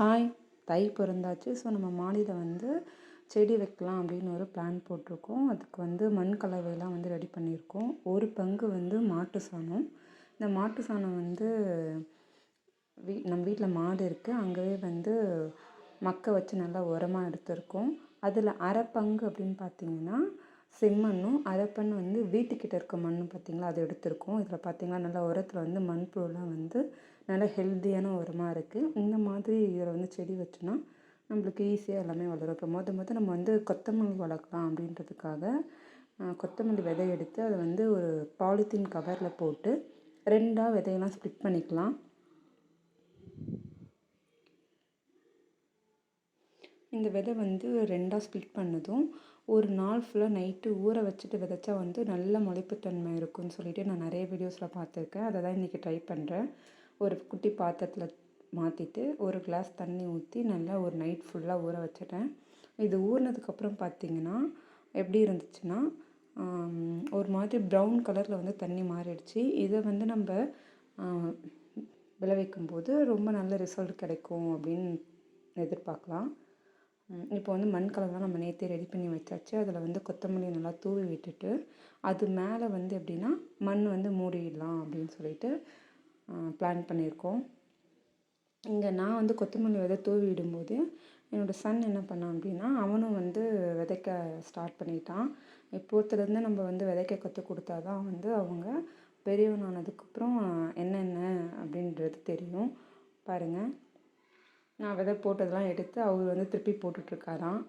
Hi தை பிறந்தாச்சு so நம்ம மாடியில் வந்து செடி வைக்கலாம் அப்படின்னு ஒரு பிளான் போட்டிருக்கோம். அதுக்கு வந்து மண் கலவையெல்லாம் வந்து ரெடி பண்ணியிருக்கோம். ஒரு பங்கு வந்து மாட்டு சாணம். இந்த மாட்டு சாணம் வந்து வீ நம்ம வீட்டில் மாடு இருக்குது அங்கேவே வந்து மக்க வச்சு நல்லா உரமாக எடுத்திருக்கோம். அதில் அரை பங்கு அப்படின்னு பார்த்தீங்கன்னா செம்மண்ணும் அரைப்பண்ணு வந்து வீட்டுக்கிட்ட இருக்க மண் பார்த்திங்களா அதை எடுத்திருக்கோம். இதில் பார்த்திங்கன்னா நல்லா உரத்தில் வந்து மண்புழுலாம் வந்து நல்லா ஹெல்த்தியான உரமாக இருக்குது இந்த மாதிரி இதில் வந்து செடி வச்சோன்னா நம்மளுக்கு ஈஸியாக எல்லாமே வளரும். இப்போ மொதல் மொதல் நம்ம வந்து கொத்தமல்லி வளர்க்கலாம் அப்படின்றதுக்காக கொத்தமல்லி விதை எடுத்து அதை வந்து ஒரு பாலித்தீன் கவரில் போட்டு ரெண்டாக விதையெல்லாம் ஸ்ப்ளிட் பண்ணிக்கலாம். இந்த விதை வந்து ரெண்டாக ஸ்ப்ளிட் பண்ணதும் ஒரு நாள் ஃபுல்லாக நைட்டு ஊற வச்சுட்டு விதைச்சா வந்து நல்ல முளைப்புத்தன்மை இருக்கும்னு சொல்லிட்டு நான் நிறைய வீடியோஸில் பார்த்துருக்கேன். அதை தான் இன்றைக்கி ட்ரை பண்ணுறேன் ஒரு குட்டி பாத்திரத்தில் மாற்றிட்டு ஒரு கிளாஸ் தண்ணி ஊற்றி நல்லா ஒரு நைட் ஃபுல்லாக ஊற வச்சிட்டேன். இது ஊறினதுக்கப்புறம் பார்த்திங்கன்னா எப்படி இருந்துச்சுன்னா ஒரு மாதிரி ப்ரௌன் கலரில் வந்து தண்ணி மாறிடுச்சு. இதை வந்து நம்ம விளைவிக்கும் போது ரொம்ப நல்ல ரிசல்ட் கிடைக்கும் அப்படின்னு எதிர்பார்க்கலாம். இப்போ வந்து மண் கலர்லாம் நம்ம நேற்றே ரெடி பண்ணி வச்சாச்சு. அதில் வந்து கொத்தமல்லி நல்லா தூவி விட்டுட்டு அது மேலே வந்து எப்படின்னா மண் வந்து மூடிடலாம் அப்படின்னு சொல்லிட்டு பிளான் பண்ணியிருக்கோம். இங்கே நான் வந்து கொத்தமல்லி விதை தூவி விடும்போது என்னோடய சன் என்ன பண்ணான் அப்படின்னா அவனும் வந்து விதைக்க ஸ்டார்ட் பண்ணிட்டான். இப்போத்துலேருந்து நம்ம வந்து விதைக்க கற்றுக் கொடுத்தா தான் வந்து அவங்க பெரியவனானதுக்கப்புறம் என்னென்ன? அப்படின்றது தெரியும். பாருங்கள் நான் விதை போட்டதெல்லாம் எடுத்து அவர் வந்து திருப்பி போட்டுட்ருக்காராம்.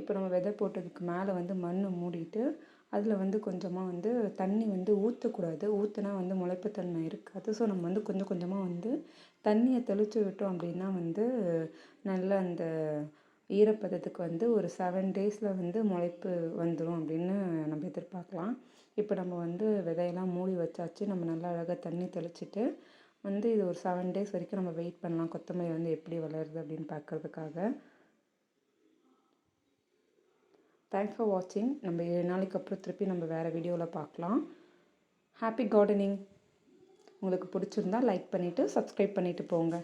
இப்போ நம்ம விதை போட்டதுக்கு மேலே வந்து மண் மூடிட்டு அதில் வந்து கொஞ்சமாக வந்து தண்ணி வந்து ஊற்றக்கூடாது. ஊற்றினா வந்து முளைப்புத்தன்மை இருக்காது. ஸோ நம்ம வந்து கொஞ்சம் கொஞ்சமாக வந்து தண்ணியை தெளித்து விட்டோம் அப்படின்னா வந்து நல்ல அந்த ஈரப்பதத்துக்கு வந்து ஒரு செவன் டேஸில் வந்து முளைப்பு வந்துடும் அப்படின்னு நம்ம எதிர்பார்க்கலாம். இப்போ நம்ம வந்து விதையெல்லாம் மூடி வச்சாச்சு. நம்ம நல்லா அழகாக தண்ணி தெளிச்சிட்டு வந்து இது ஒரு செவன் டேஸ் வரைக்கும் நம்ம வெயிட் பண்ணலாம். கொத்தமல்லி வந்து எப்படி வளருது அப்படின்னு பார்க்குறதுக்காக. தேங்க்ஸ் ஃபார் வாட்சிங் நம்ம ஏழு நாளைக்கு அப்புறம் திருப்பி நம்ம வேறு வீடியோவில் பார்க்கலாம். ஹாப்பி கார்டனிங் உங்களுக்கு பிடிச்சிருந்தா லைக் பண்ணிவிட்டு சப்ஸ்கிரைப் பண்ணிவிட்டு போங்க.